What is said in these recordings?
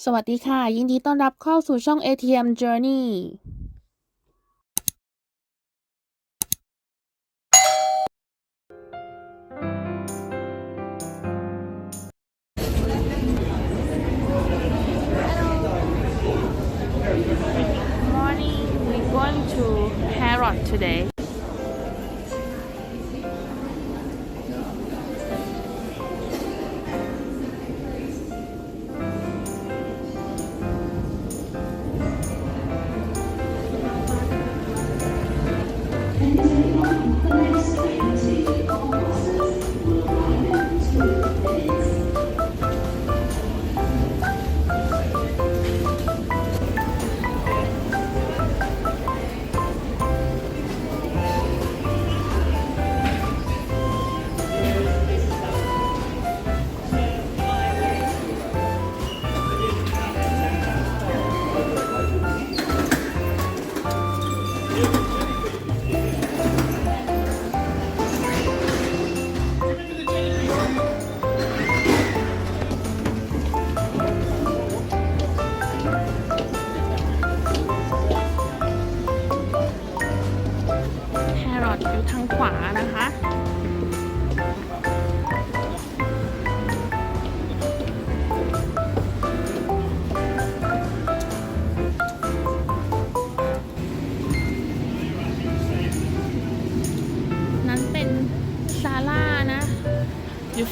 สวัสดีค่ะ ยินดีต้อนรับเข้าสู่ช่อง ATM Journey ม Morning we going to Harrod today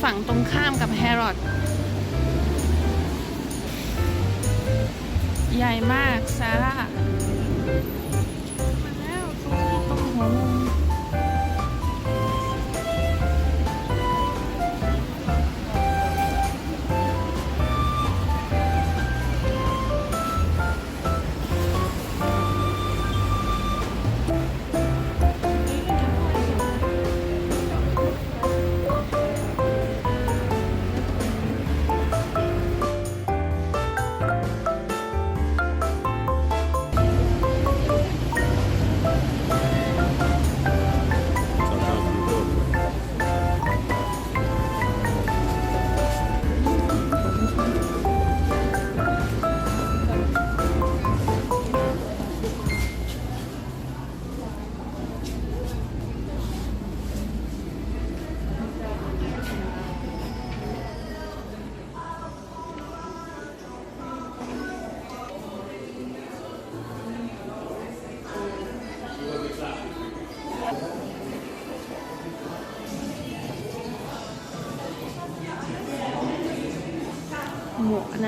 ฝั่งตรงข้ามกับแฮร์รอดใหญ่มากซาร่ามา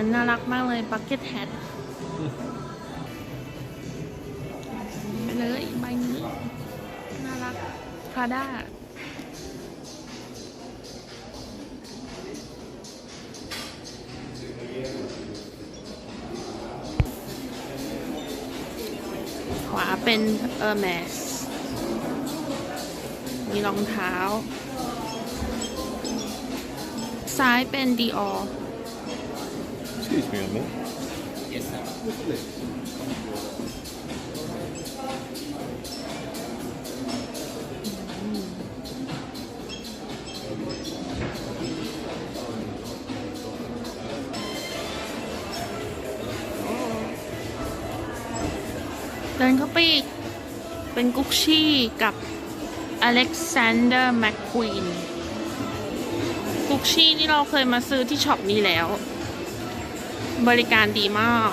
นั้นน่ารักมากเลย bucket hat ไปเลยใบนี้ น่ารัก Prada ขวาเป็น Hermes มีรองเท้า ซ้ายเป็น Dior Excuse me a minute. Oh. เดินเข้าไปอีกเป็นกุ๊กชี่กับอเล็กซานเดอร์แมคควีนกุ๊กชี่ที่เราเคยมาซื้อที่ช็อปนี้แล้ว บริการดีมาก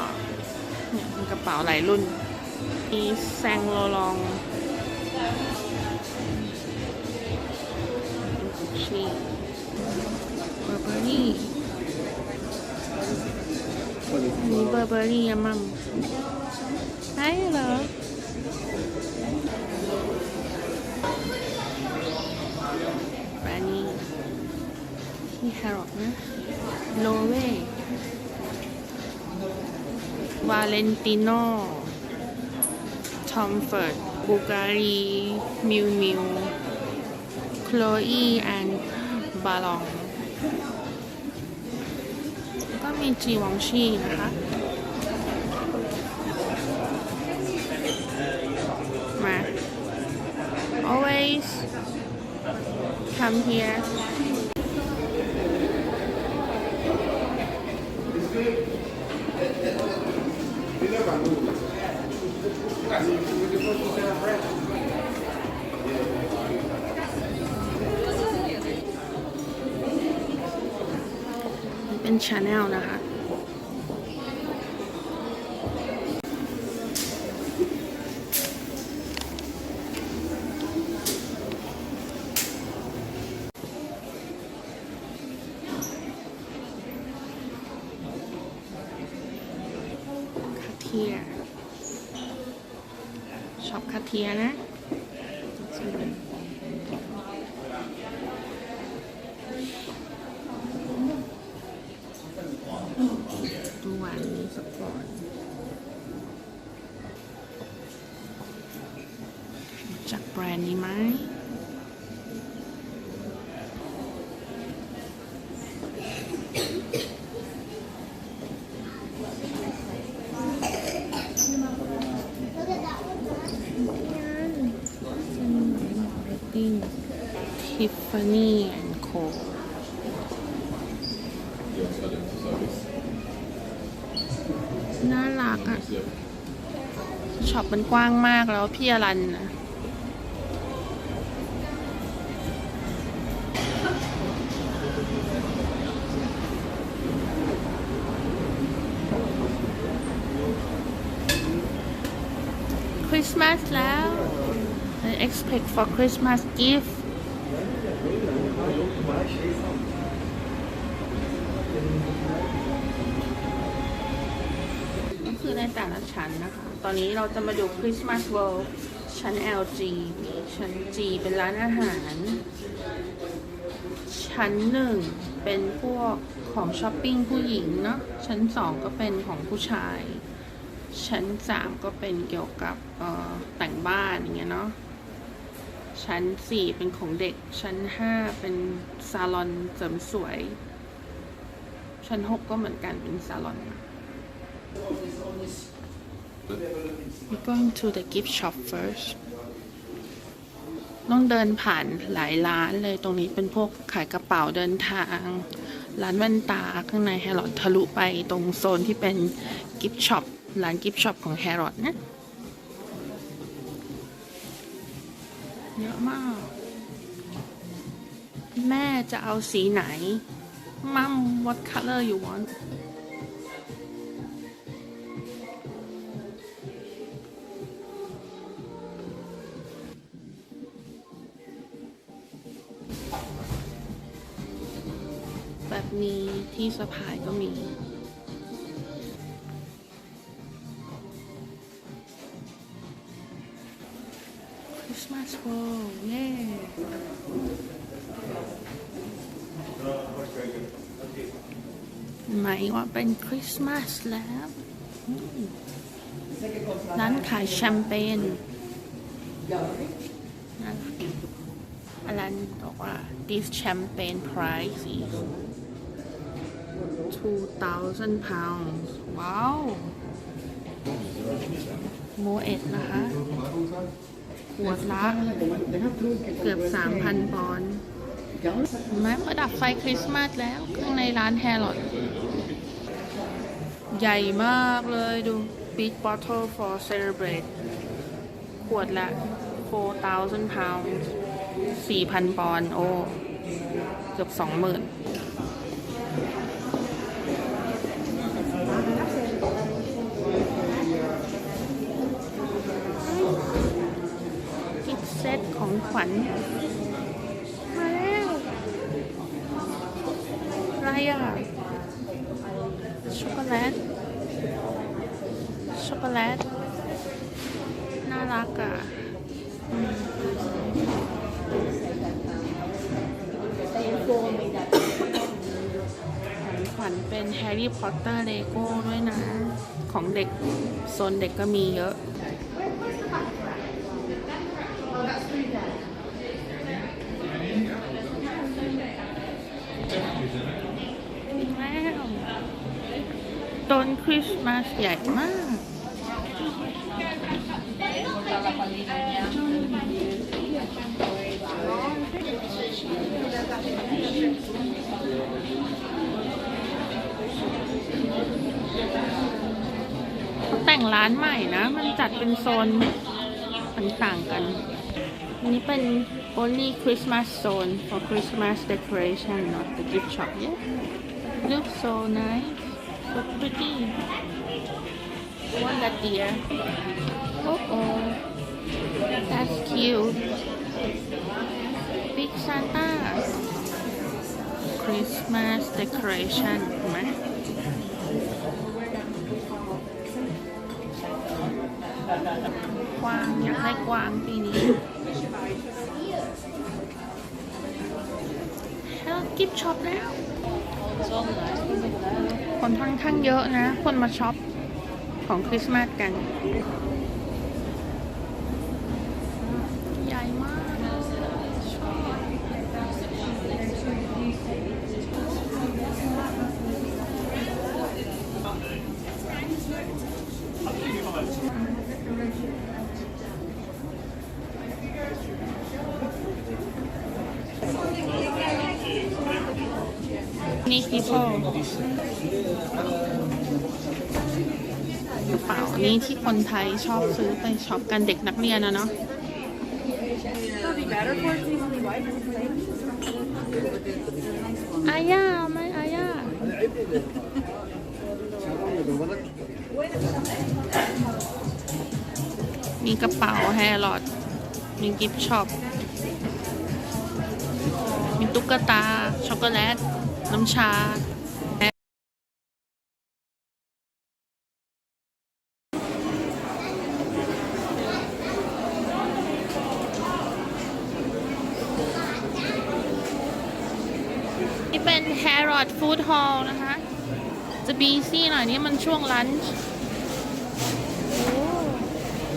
เนี่ยมีกระเป๋าหลายรุ่น มีแซงโลลองชีเบอร์เบอรี่มีเบอร์เบอรี่อะมัมใช่เหรอแบรนด์นี้นี่แครอทนะโลเว วาเลนติโนทอมเฟิร์ดบูการี มิวมิวโคลอีแอนบาลอง ก็มีจีวองชีนะคะ มา always come here เป็นชาแนลนะคะ ดูหวานนี้สักก่อร์ตจากแบรนด์นี้ไหม Tiffany and Co น่ารักอะช็อปมันกว้างมากแล้วพี่อรันนะคริสต์มาสแล้ว expect for Christmas gift ก็คือในแต่ละชั้นนะคะ ตอนนี้เราจะมาดู Christmas World ชั้น LG ชั้น G เป็นร้านอาหาร ชั้นหนึ่งเป็นพวกของช้อปปิ้งผู้หญิงเนาะ ชั้นสองก็เป็นของผู้ชาย ชั้นสามก็เป็นเกี่ยวกับแต่งบ้านอย่างเงี้ยเนาะ ชั้นสี่เป็นของเด็ก ชั้นห้าเป็นซาลอนเสริมสวย ชั้นหกก็เหมือนกันเป็นซาลอน We're going to the gift shop first ต้องเดินผ่านหลายร้านเลยตรงนี้เป็นพวกขายกระเป๋าเดินทาง ร้านแว่นตาข้างในแฮร์รอดทะลุไปตรงโซนที่เป็นกิฟช็อปร้านกิฟช็อปของแฮร์รอดนะ เยอะมาก แม่จะเอาสีไหน มัม what color you want แบบนี้ที่สะพายก็มี หมายว่าเป็นคริสต์มาสแล้ว ร้านขายแชมเปญนั่นอลันบอกว่า this champagne price is 2,000 pounds ว้าวโมเอ็ดนะคะขวดละเกือบ 3,000 ปอนด์ไหมประดับไฟคริสต์มาสแล้ว ข้างในร้านแฮร์รอด ใหญ่มากเลยดู Big Bottle for Celebrate ขวดละ 4,000 pounds 4,000 ปอนด์โอ้ เกือบ 20,000กิฟเซตของขวัญ มาแล้วอะไรอะ ช็อกโกแลต ช็อกโกแลต น่ารักอะอืมของขวัญเป็นแฮร์รี่พอตเตอร์เลโก้ด้วยนะ ของเด็กโซนเด็กก็มีเยอะ แล้ว ต้นคริสต์มาสใหญ่มากแต่งแต่งร้านใหม่นะ มันจัดเป็นโซนต่างๆกันอันนี้เป็น only Christmas zone for Christmas decoration not the gift shop yeah looks so nice so pretty want that deer oh oh that's cute big Santa Christmas decoration เห็นไหมกวางอยากได้กวางปีนี้แล้วกิฟช็อปแล้ว คนค่อนข้างเยอะนะ คนมาช็อปของคริสต์มาสกัน ใหญ่มากชอบ นี่คือพ่อกระเป๋านี้ที่คนไทยชอบซื้อไปช็อปกันเด็กนักเรียนนะเนาะ It'll be better for it to easily wipe. อาญาไหมอาญามีกระเป๋าแฮร์รอดมีกิฟต์ช็อป มีตุ๊กตา ช็อกโกแลต น้ำชานี่เป็น Harrod Food Hall นะคะ จะบีซี่หน่อยนี่มันช่วงลันช์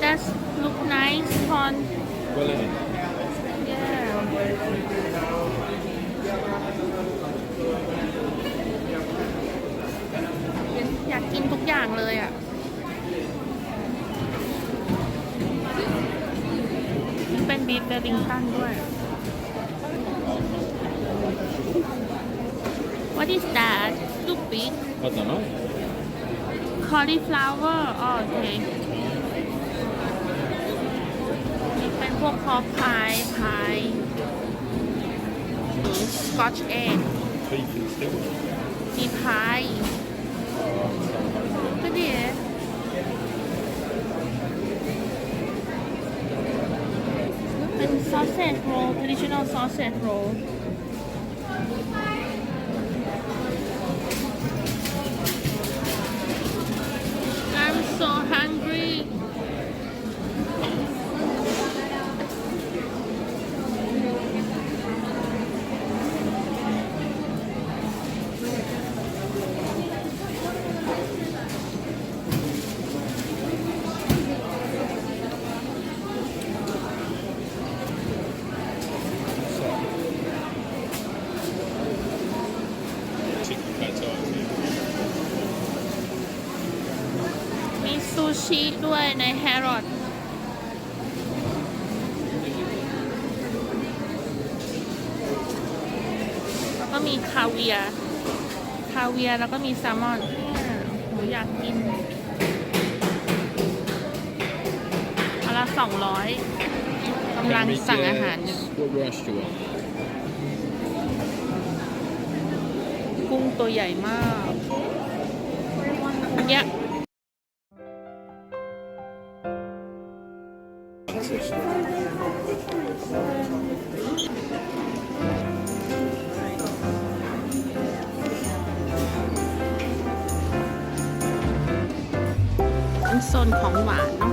That's look nice on อยากกินทุกอย่างเลยอะเป็นบีฟเบลลิงตันด้วย What is that? Too big. I don't know. cauliflower อ๋อโอเคนี่เป็นพวกพอพายพายสกอตช์เอ็ก Beef and still. มีพาย sausage roll, traditional sausage roll. ซูชิด้วยในแฮร์รอดแล้วก็มีคาเวียร์คาเวียร์แล้วก็มีแซลมอนเนี่ยหนูอยากกินอนละสองร้อยกำลังสั่งอาหารอยู่ What rice do you want? กุ้งตัวใหญ่มากเนี่ยเป็ โซนของหวานเนาะ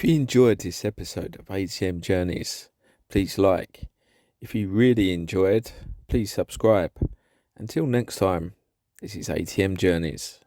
If you enjoyed this episode of ATM Journeys, please like. If you really enjoyed, please subscribe. Until next time, this is ATM Journeys.